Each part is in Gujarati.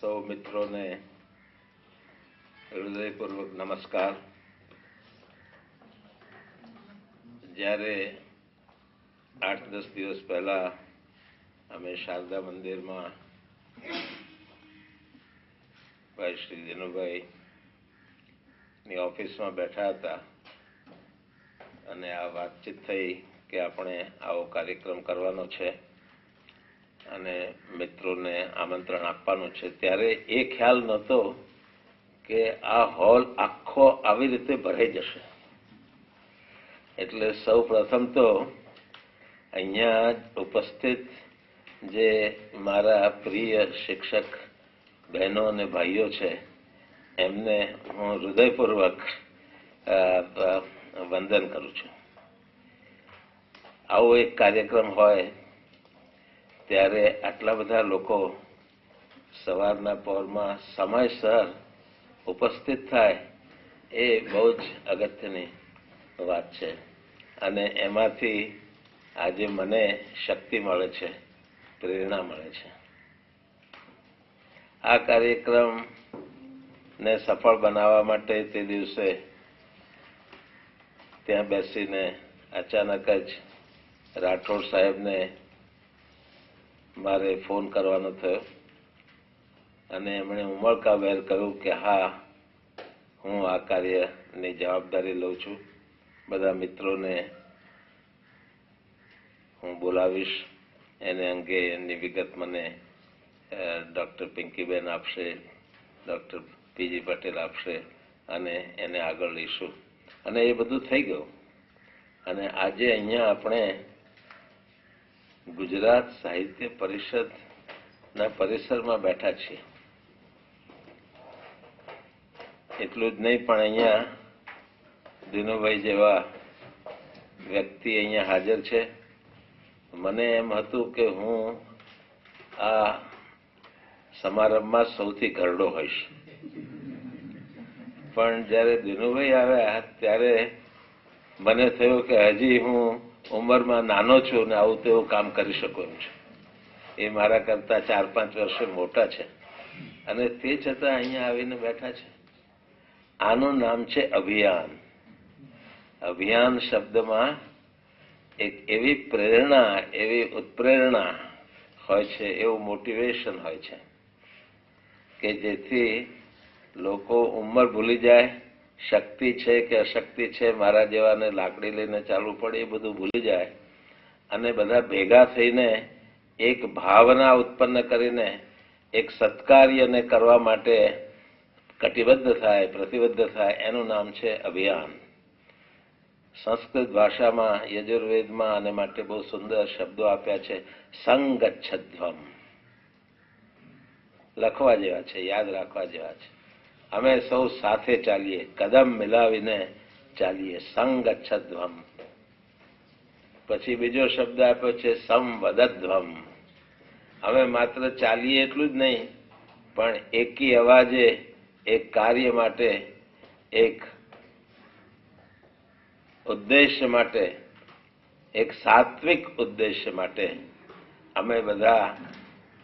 સૌ મિત્રોને હૃદયપૂર્વક નમસ્કાર. જ્યારે આઠ દસ દિવસ પહેલા અમે શારદા મંદિરમાં ભાઈ શ્રી દિનુભાઈ ની ઓફિસમાં બેઠા હતા અને આ વાતચીત થઈ કે આપણે આવો કાર્યક્રમ કરવાનો છે. અને મિત્રોને આમંત્રણ આપવાનું છે. ત્યારે એ ખ્યાલ નહોતો કે આ હોલ આખો આવી રીતે ભરાઈ જશે. એટલે સૌ પ્રથમ તો અહીંયા ઉપસ્થિત જે મારા પ્રિય શિક્ષક બહેનો અને ભાઈઓ છે, એમને હું હૃદયપૂર્વક વંદન કરું છું. આવો એક કાર્યક્રમ હોય ત્યારે આટલા બધા લોકો સવારના પહોરમાં સમયસર ઉપસ્થિત થાય એ બહુ જ અગત્યની વાત છે. અને એમાંથી આજે મને શક્તિ મળે છે, પ્રેરણા મળે છે. આ કાર્યક્રમને સફળ બનાવવા માટે તે દિવસે ત્યાં બેસીને અચાનક જ રાઠોડ સાહેબને મારે ફોન કરવાનો થયો. અને એમણે ઉમળકાભેર કહ્યું કે, હા, હું આ કાર્યની જવાબદારી લઉં છું. બધા મિત્રોને હું બોલાવીશ. એને અંગે એની વિગત મને ડૉક્ટર પિંકીબેન આપશે, ડૉક્ટર પીજી પટેલ આપશે, અને એને આગળ લઈશું. અને એ બધું થઈ ગયું. અને આજે અહીંયા આપણે ગુજરાત સાહિત્ય પરિષદ ના પરિસરમાં બેઠા છીએ એટલું જ નહીં, પણ અહીંયા દિનુભાઈ જેવા વ્યક્તિ અહીંયા હાજર છે. મને એમ હતું કે હું આ સમારંભમાં સૌથી ઘરડો હોઈશ. પણ જ્યારે દિનુભાઈ આવ્યા, ત્યારે મને થયું કે હજી હું ઉંમરમાં નાનો છું ને આવું તેવું કામ કરી શકો એમ છું. એ મારા કરતા ચાર પાંચ વર્ષે મોટા છે. અને તે છતાં અહીંયા આવીને બેઠા છે. આનું નામ છે અભિયાન. અભિયાન શબ્દમાં એક એવી પ્રેરણા, એવી ઉત્પ્રેરણા હોય છે, એવું મોટિવેશન હોય છે. કે જેથી લોકો ઉંમર ભૂલી જાય શક્તિ છે કે અશક્તિ છે, મારા જેવાને લાકડી લઈને ચાલવું પડે એ બધું ભૂલી જાય. અને બધા ભેગા થઈને એક ભાવના ઉત્પન્ન કરીને એક સત્કાર્યને કરવા માટે કટિબદ્ધ થાય, પ્રતિબદ્ધ થાય, એનું નામ છે અભિયાન. સંસ્કૃત ભાષામાં યજુર્વેદમાં આને માટે બહુ સુંદર શબ્દો આપ્યા છે સંગચ્છધ્વમ લખવા જેવા છે, યાદ રાખવા જેવા છે. અમે સૌ સાથે ચાલીએ, કદમ મિલાવીને ચાલીએ સંગચ્છધ્વમ પછી બીજો શબ્દ આપ્યો છે સંવદધ્વમ અમે માત્ર ચાલીએ એટલું જ નહીં, પણ એકી અવાજે, એક કાર્ય માટે, એક ઉદ્દેશ્ય માટે, એક સાત્વિક ઉદ્દેશ્ય માટે અમે બધા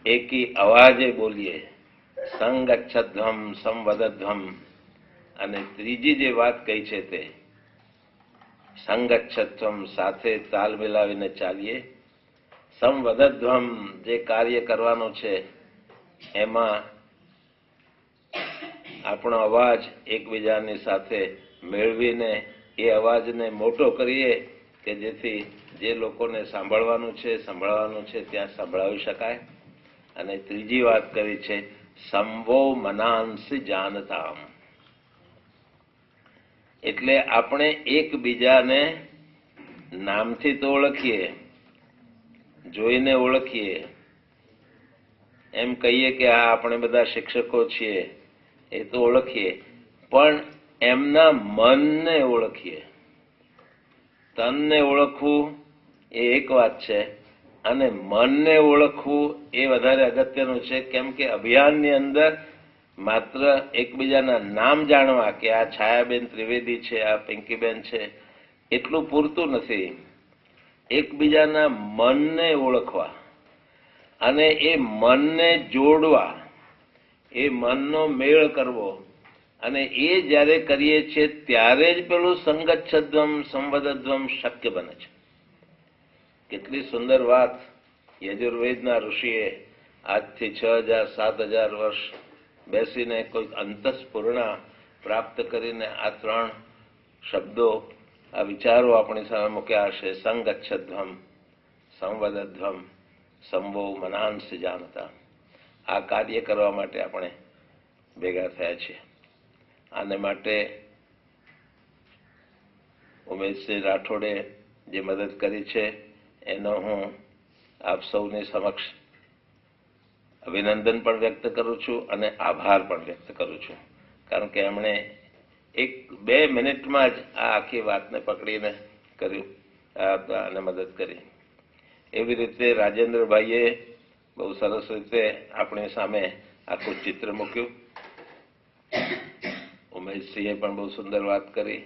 એકી અવાજે બોલીએ. સંગચ્છધ્વમ, સંવદધ્વમ. અને ત્રીજી જે વાત કહી છે તે, સંગચ્છધ્વમ સાથે તાલ મિલાવીને ચાલીએ. સંવદધ્વમ જે કાર્ય કરવાનું છે, એમાં આપણો અવાજ એકબીજાની સાથે મેળવીને એ અવાજને મોટો કરીએ કે જેથી જે લોકોને સાંભળવાનું છે, સંભળવાનું છે, ત્યાં સંભળાવી શકાય. અને ત્રીજી વાત કરી છે સંવો મનાંશ જાનતામ. એટલે આપણે એકબીજાને નામથી તો ઓળખીએ, જોઈને ઓળખીએ. એમ કહીએ કે આ આપણે બધા શિક્ષકો છીએ, એ તો ઓળખીએ. પણ એમના મનને ઓળખીએ. તનને ઓળખવું એ એક વાત છે. અને મનને ઓળખવું એ વધારે અગત્યનું છે. કેમ કે અભિયાનની અંદર માત્ર એકબીજાના નામ જાણવા કે આ છાયાબેન ત્રિવેદી છે, આ પિંકીબેન છે, એટલું પૂરતું નથી. એકબીજાના મનને ઓળખવા અને એ મનને જોડવા, એ મનનો મેળ કરવો અને એ જ્યારે કરીએ છીએ ત્યારે જ પેલું સંગચ્છદ્વમ સંવદધ્વમ શક્ય બને છે. કેટલી સુંદર વાત. યજુર્વેદના ઋષિએ આજથી છ હજાર સાત હજાર વર્ષ બેસીને કોઈ અંતસ્ફૂર્ણા પ્રાપ્ત કરીને આ ત્રણ શબ્દો, આ વિચારો આપણી સામે મૂક્યા હશે. સંગચ્છધ્વમ સંવદધ્વમ સંભો મનાંશ જાણતા આ કાર્ય કરવા માટે આપણે ભેગા થયા છીએ. આને માટે ઉમેશસિંહ રાઠોડે જે મદદ કરી છે એનો હું આપ સૌની સમક્ષ અભિનંદન પણ વ્યક્ત કરું છું અને આભાર પણ વ્યક્ત કરું છું. કારણ કે એમણે એક બે મિનિટમાં જ આ આખી વાતને પકડીને કર્યું અને મદદ કરી. એવી રીતે રાજેન્દ્રભાઈએ બહુ સરસ રીતે આપણી સામે આખું ચિત્ર મૂક્યું. ઉમેશસિંહે પણ બહુ સુંદર વાત કરી.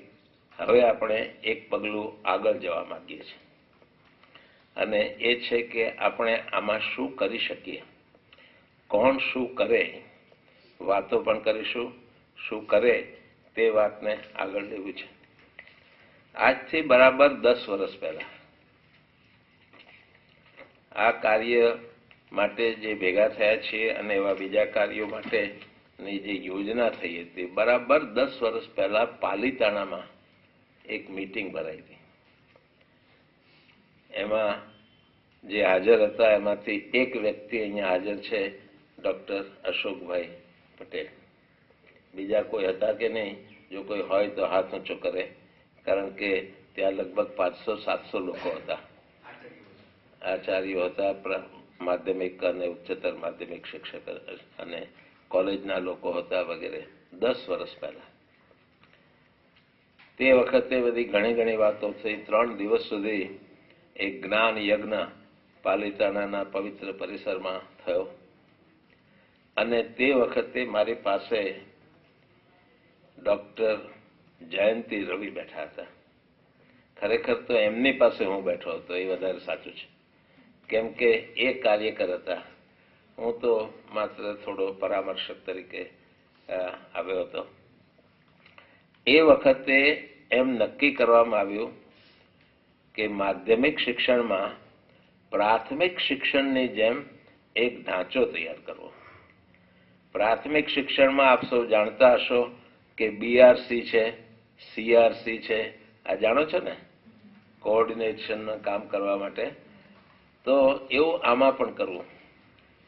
હવે આપણે એક પગલું આગળ જવા માંગીએ છીએ. અને એ છે કે આપણે આમાં શું કરી શકીએ? કોણ શું કરે? વાતો પણ કરીશું. શું કરે? તે વાતને આગળ લેવું છે. આજથી બરાબર દસ વર્ષ પહેલા આ કાર્ય માટે જે ભેગા થયા છીએ અને એવા બીજા કાર્યો માટેની જે યોજના થઈ હતી, બરાબર દસ વર્ષ પહેલા પાલીતાણામાં એક મીટિંગ ભરાઈ હતી. એમાં જે હાજર હતા, એમાંથી એક વ્યક્તિ અહીંયા હાજર છે, ડોક્ટર અશોકભાઈ પટેલ. બીજા કોઈ હતા કે નહીં, જો કોઈ હોય તો હાથ ઊંચો કરે, કારણ કે ત્યાં લગભગ પાંચસો, સાતસો લોકો હતા. આચાર્યો હતા માધ્યમિક અને ઉચ્ચતર માધ્યમિક શિક્ષક અને કોલેજના લોકો હતા વગેરે, દસ વર્ષ પહેલા. તે વખતે બધી ઘણી ઘણી વાતો થઈ. ત્રણ દિવસ સુધી એક જ્ઞાન યજ્ઞ પાલિતાણાના પવિત્ર પરિસરમાં થયો. અને તે વખતે મારી પાસે ડોક્ટર જયંતિ રવિ બેઠા હતા. ખરેખર તો એમની પાસે હું બેઠો હતો, એ વધારે સાચું છે. કેમ કે એ કાર્યકર હતા. હું તો માત્ર થોડો પરામર્શક તરીકે આવ્યો હતો. એ વખતે એમ નક્કી કરવામાં આવ્યું કે માધ્યમિક શિક્ષણમાં પ્રાથમિક શિક્ષણની જેમ એક ઢાંચો તૈયાર કરવો. પ્રાથમિક શિક્ષણમાં આપ સૌ જાણતા હશો કે બીઆરસી છે સીઆરસી છે. આ જાણો છો ને? કોઓર્ડિનેશન કામ કરવા માટે. તો એવું આમાં પણ કરવું.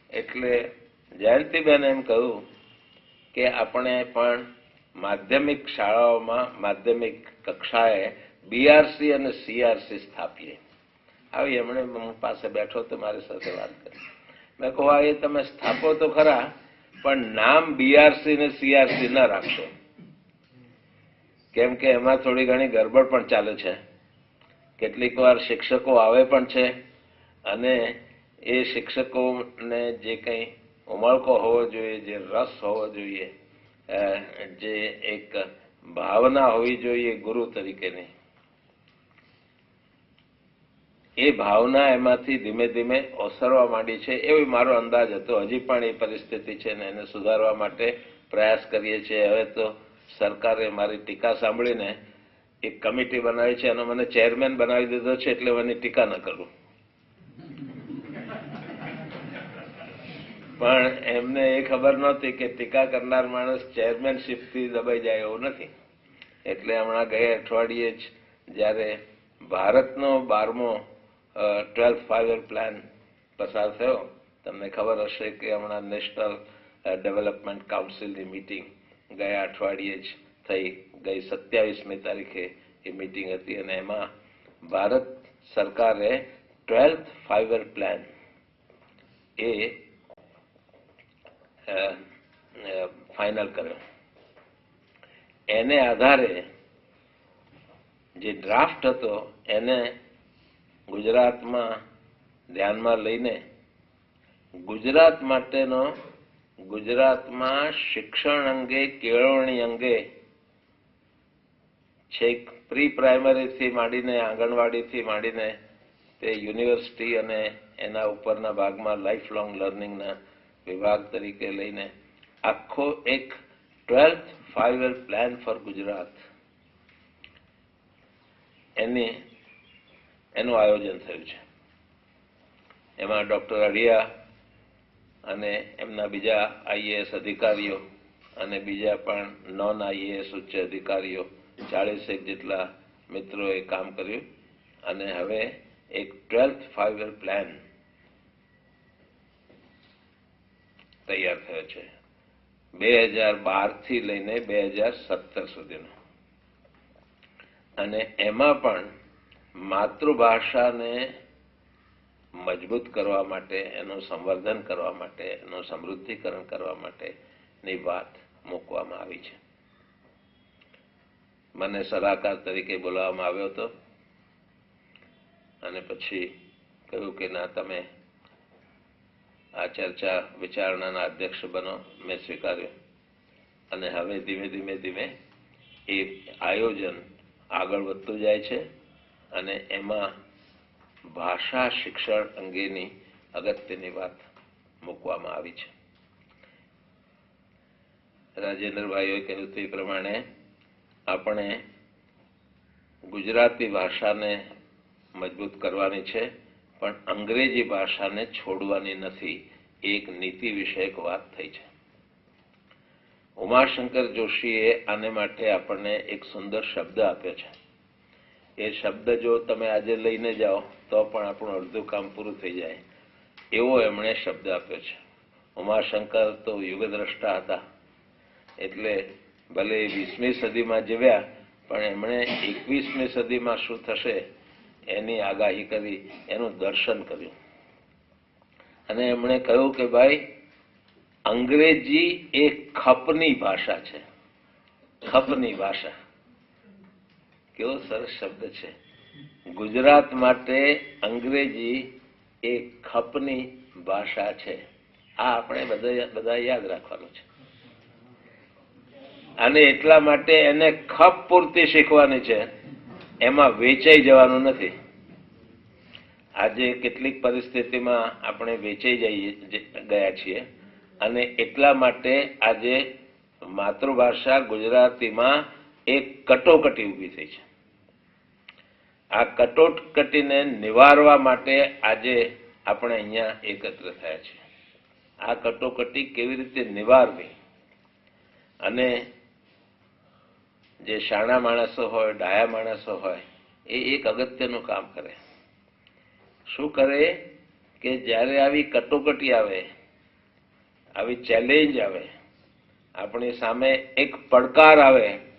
એટલે જયંતિબેન એમ કહ્યું કે આપણે પણ માધ્યમિક શાળાઓમાં માધ્યમિક કક્ષાએ બીઆરસી અને સીઆરસી સ્થાપીએ. આવી એમણે પાસે બેઠો તો મારી સાથે વાત કરી. મેં કહું, આ એ તમે સ્થાપો તો ખરા, પણ નામ બીઆરસી ને સીઆરસી ના રાખશો કેમ કે એમાં થોડી ઘણી ગરબડ પણ ચાલે છે. કેટલીક વાર શિક્ષકો આવે પણ છે અને એ શિક્ષકોને જે કંઈ ઉમળકો હોવો જોઈએ, જે રસ હોવો જોઈએ જે એક ભાવના હોવી જોઈએ ગુરુ તરીકેની એ ભાવના એમાંથી ધીમે ધીમે ઓસરવા માંડી છે. એવો મારો અંદાજ હતો. હજી પણ એ પરિસ્થિતિ છે ને એને સુધારવા માટે પ્રયાસ કરીએ છીએ. હવે તો સરકારે મારી ટીકા સાંભળીને એક કમિટી બનાવી છે. અને મને ચેરમેન બનાવી દીધો છે એટલે મને ટીકા ન કરું. પણ એમને એ ખબર નહોતી કે ટીકા કરનાર માણસ ચેરમેનશીપથી દબાઈ જાય એવું નથી. એટલે હમણાં ગયા અઠવાડિયે જ જ્યારે ભારતનો બારમો ટ્વેલ્થ ફાઈવ યર પ્લાન પસાર થયો. તમને ખબર હશે કે હમણાં નેશનલ ડેવલપમેન્ટ કાઉન્સિલની મિટિંગ ગયા અઠવાડિયે જ થઈ. ગઈ સત્યાવીસમી તારીખે એ મિટિંગ હતી અને એમાં ભારત સરકારે ટ્વેલ્થ ફાઈવ પ્લાન એ ફાઇનલ કર્યો. એને આધારે જે ડ્રાફ્ટ હતો એને ગુજરાતમાં ધ્યાનમાં લઈને ગુજરાત માટેનો ગુજરાતમાં શિક્ષણ અંગે, કેળવણી અંગે છેક પ્રી પ્રાઇમરીથી માંડીને આંગણવાડીથી માંડીને તે યુનિવર્સિટી અને એના ઉપરના ભાગમાં લાઈફ લોંગ લર્નિંગના વિભાગ તરીકે લઈને આખો એક twelfth five year plan for Gujarat. એની એનું આયોજન થયું છે. એમાં ડૉક્ટર અઢિયા અને એમના બીજા આઈએએસ અધિકારીઓ અને બીજા પણ નોન આઈએએસ ઉચ્ચ અધિકારીઓ ચાળીસેક જેટલા મિત્રોએ કામ કર્યું. અને હવે એક ટ્વેલ્થ ફાઇવ યર પ્લાન તૈયાર થયો છે. બે હજાર બારથી લઈને બે હજાર સત્તર સુધીનો. અને એમાં પણ માતૃભાષાને મજબૂત કરવા માટે, એનું સંવર્ધન કરવા માટે, એનું સમૃદ્ધિકરણ કરવા માટેની વાત મૂકવામાં આવી છે. મને સલાહકાર તરીકે બોલાવવામાં આવ્યો હતો. અને પછી કહ્યું કે ના, તમે આ ચર્ચા વિચારણાના અધ્યક્ષ બનો, મેં સ્વીકાર્યું. અને હવે ધીમે ધીમે ધીમે એ આયોજન આગળ વધતું જાય છે. અને એમાં ભાષા શિક્ષણ અંગેની અગત્યની વાત મૂકવામાં આવી છે. રાજેન્દ્રભાઈએ કહ્યું તે પ્રમાણે આપણે ગુજરાતી ભાષાને મજબૂત કરવાની છે, પણ અંગ્રેજી ભાષાને છોડવાની નથી. એક નીતિ વિષયક વાત થઈ છે. ઉમાશંકર જોશીએ આને માટે આપણને એક સુંદર શબ્દ આપ્યો છે. એ શબ્દ જો તમે આજે લઈને જાઓ, તો પણ આપણું અડધું કામ પૂરું થઈ જાય. એવો એમણે શબ્દ આપ્યો છે. ઉમાશંકર તો યુગદ્રષ્ટા હતા. એટલે ભલે વીસમી સદીમાં જીવ્યા, પણ એમણે એકવીસમી સદીમાં શું થશે, એની આગાહી કરી, એનું દર્શન કર્યું. અને એમણે કહ્યું કે ભાઈ, અંગ્રેજી એ ખપની ભાષા છે. ખપની ભાષા. કેવો સરસ શબ્દ છે. ગુજરાત માટે અંગ્રેજી એ ખપની ભાષા છે. આ આપણે બધા યાદ રાખવાનું છે. અને એટલા માટે એને ખપ પૂરતી શીખવાની છે. એમાં વેચાઈ જવાનું નથી. આજે કેટલીક પરિસ્થિતિમાં આપણે વેચાઈ જઈએ ગયા છીએ. અને એટલા માટે આજે માતૃભાષા ગુજરાતીમાં એક કટોકટી ઊભી થઈ છે. આ કટોકટીને નિવારવા માટે આજે આપણે અહીંયા એકત્ર થયા છીએ. આ કટોકટી કેવી રીતે નિવારવી? અને જે શાણા માણસો હોય, ડાયા માણસો હોય, એ એક અગત્યનું કામ કરે. શું કરે કે જ્યારે આવી કટોકટી આવે, આવી ચેલેન્જ આવે, આપણી સામે એક પડકાર આવે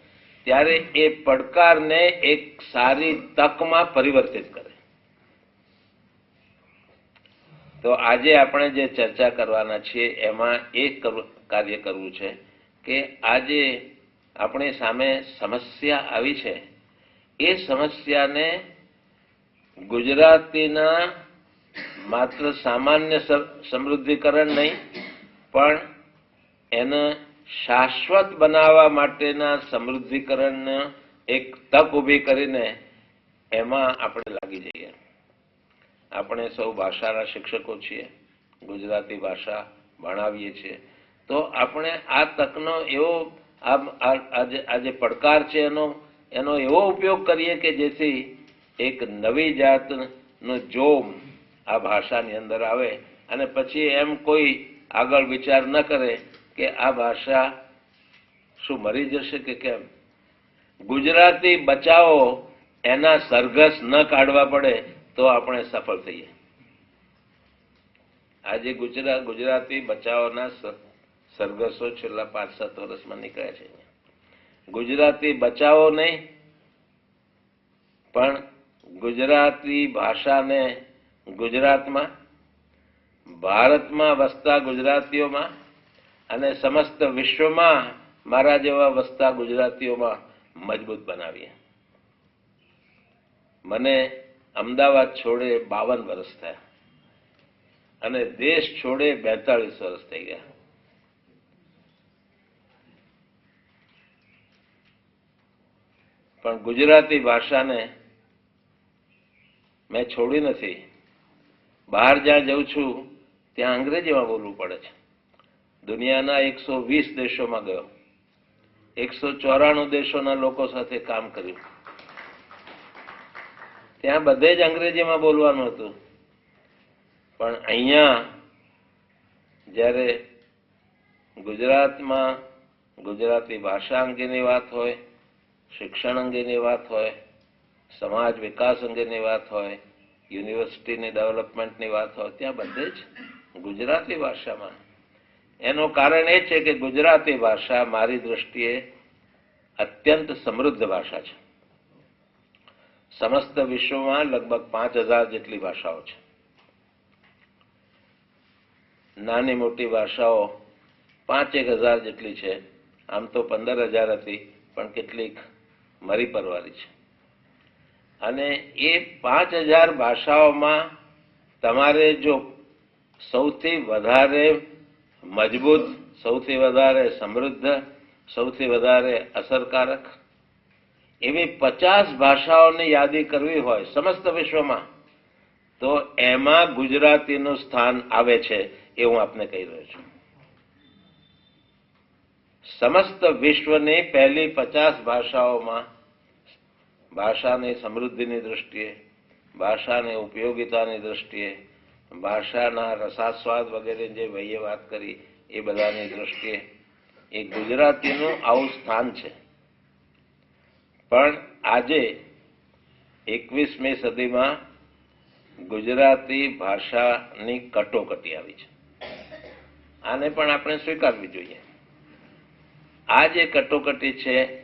ત્યારે એ પડકારને એક સારી તકમાં પરિવર્તિત કરે. તો આજે આપણે જે ચર્ચા કરવાના છીએ, એમાં એક કાર્ય કરવું છે કે આજે આપણી સામે સમસ્યા આવી છે. એ સમસ્યાને ગુજરાતીના માત્ર સામાન્ય સમૃદ્ધિકરણ નહીં, પણ એને શાશ્વત બનાવવા માટેના સમૃદ્ધિકરણ એક તક ઊભી કરીને એમાં આપણે લાગી જઈએ. આપણે સૌ ભાષાના શિક્ષકો છીએ, ગુજરાતી ભાષા ભણાવીએ છીએ. તો આપણે આ તકનો એવો આ- પડકાર છે એનો એનો એવો ઉપયોગ કરીએ કે જેથી એક નવી જાતનો જોમ આ ભાષાની અંદર આવે અને પછી એમ કોઈ આગળ વિચાર ન કરે કે આ ભાષા શું મરી જશે કે કેમ? ગુજરાતી બચાવો, એના સરઘસ ન કાઢવા પડે તો આપણે સફળ થઈએ. આજે ગુજરાત ગુજરાતી બચાવોના સરઘસો છેલ્લા પાંચ, સાત વર્ષમાં નીકળ્યા છે ગુજરાતી બચાવો નહીં પણ ગુજરાતી ભાષાને ગુજરાતમાં, ભારતમાં વસતા ગુજરાતીઓમાં અને સમસ્ત વિશ્વમાં મારા જેવા વસતા ગુજરાતીઓમાં મજબૂત બનાવીએ. મને અમદાવાદ છોડે બાવન વર્ષ થયા. અને દેશ છોડે બેતાળીસ વર્ષ થઈ ગયા. પણ ગુજરાતી ભાષાને મેં છોડી નથી. બહાર જ્યાં જઉં છું, ત્યાં અંગ્રેજીમાં બોલવું પડે છે. દુનિયાના એકસો વીસ દેશોમાં ગયો. એકસો ચોરાણું દેશોના લોકો સાથે કામ કર્યું. ત્યાં બધે જ અંગ્રેજીમાં બોલવાનું હતું. પણ અહીંયા જ્યારે ગુજરાતમાં ગુજરાતી ભાષા અંગેની વાત હોય, શિક્ષણ અંગેની વાત હોય, સમાજ વિકાસ અંગેની વાત હોય, યુનિવર્સિટીની ડેવલપમેન્ટની વાત હોય, ત્યાં બધે જ ગુજરાતી ભાષામાં એનું કારણ એ છે કે ગુજરાતી ભાષા મારી દ્રષ્ટિએ અત્યંત સમૃદ્ધ ભાષા છે. સમસ્ત વિશ્વમાં લગભગ પાંચ હજાર જેટલી ભાષાઓ છે. નાની મોટી ભાષાઓ પાંચેક હજાર જેટલી છે. આમ તો પંદર હજાર હતી, પણ કેટલીક મરી પરવારી છે. અને એ પાંચ હજાર ભાષાઓમાં તમારે જો સૌથી વધારે મજબૂત, સૌથી વધારે સમૃદ્ધ, સૌથી વધારે અસરકારક. એવી પચાસ ભાષાઓની યાદી કરવી હોય સમસ્ત વિશ્વમાં, તો એમાં ગુજરાતીનું સ્થાન આવે છે એ હું આપને કહી રહ્યો છું. સમસ્ત વિશ્વની પહેલી પચાસ ભાષાઓમાં ભાષાની સમૃદ્ધિની દ્રષ્ટિએ, ભાષાની ઉપયોગિતાની દૃષ્ટિએ ભાષાના રસાસ્વાદ વગેરે જે ભાઈએ વાત કરી, એ બધાની દ્રષ્ટિએ એ ગુજરાતીનું આવું સ્થાન છે. પણ આજે એકવીસમી સદીમાં ગુજરાતી ભાષાની કટોકટી આવી છે. આને પણ આપણે સ્વીકારવી જોઈએ. આ જે કટોકટી છે,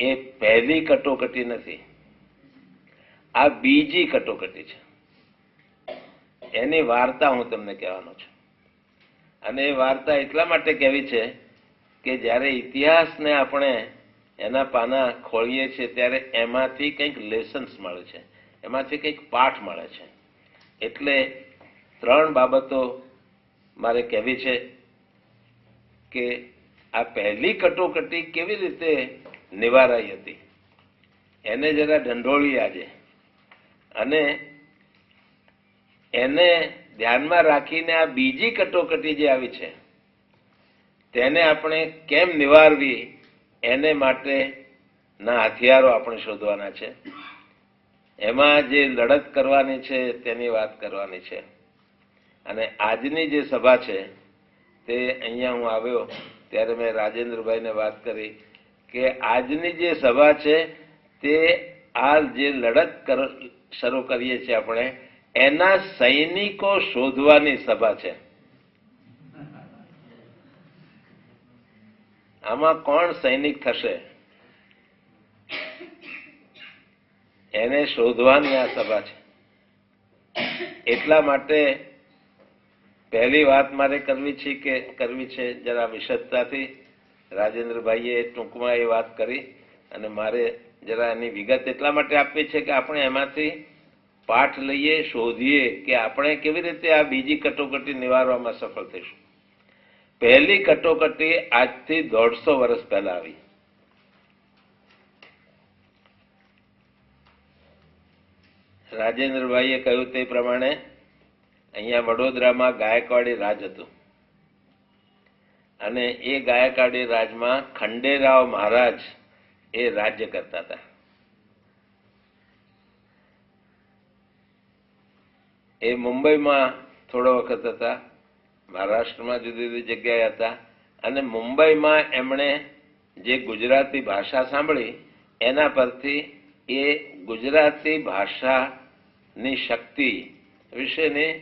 એ પહેલી કટોકટી નથી. આ બીજી કટોકટી છે. એની વાર્તા હું તમને કહેવાનો છું. અને એ વાર્તા એટલા માટે કહેવી છે કે જ્યારે ઇતિહાસને આપણે એના પાના ખોળીએ છીએ, ત્યારે એમાંથી કંઈક લેસન્સ મળે છે. એમાંથી કંઈક પાઠ મળે છે. એટલે ત્રણ બાબતો મારે કહેવી છે કે આ પહેલી કટોકટી કેવી રીતે નિવારાઈ હતી? એને જરા ઢંઢોળી આજે. અને એને ધ્યાનમાં રાખીને આ બીજી કટોકટી જે આવી છે, તેને આપણે કેમ નિવારવી એને માટે ના હથિયારો આપણે શોધવાના છે. એમાં જે લડત કરવાની છે તેની વાત કરવાની છે. અને આજની જે સભા છે તે અહીંયા હું આવ્યો ત્યારે મેં રાજેન્દ્રભાઈને વાત કરી કે આજની જે સભા છે તે આ જે લડત શરૂ કરીએ છીએ આપણે એના સૈનિકો શોધવાની સભા છે. આમાં કોણ સૈનિક થશે? એને શોધવાની આ સભા છે. એટલા માટે પહેલી વાત મારે કરવી છે કે, કરવી છે જરા વિશદતાથી રાજેન્દ્રભાઈએ ટૂંકમાં એ વાત કરી અને મારે જરા એની વિગત એટલા માટે આપવી છે કે આપણે એમાંથી પાઠ લઈએ, શોધીએ કે આપણે કેવી રીતે આ બીજી કટોકટી નિવારવામાં સફળ થઈશું. પહેલી કટોકટી આજથી દોઢસો વર્ષ પહેલા આવી. રાજેન્દ્રભાઈએ કહ્યું તે પ્રમાણે અહીંયા વડોદરામાં ગાયકવાડી રાજ હતું. અને એ ગાયકવાડી રાજમાં ખંડેરાવ મહારાજ એ રાજ્ય કરતા હતા. એ મુંબઈમાં થોડો વખત હતા, મહારાષ્ટ્રમાં જુદી જુદી જગ્યાએ હતા અને મુંબઈમાં એમણે જે ગુજરાતી ભાષા સાંભળી, એના પરથી એ ગુજરાતી ભાષાની શક્તિ વિશેની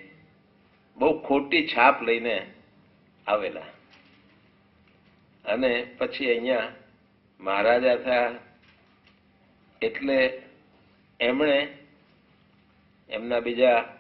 બહુ ખોટી છાપ લઈને આવેલા. અને પછી અહીંયા મહારાજા થયા એટલે એમણે એમના બીજા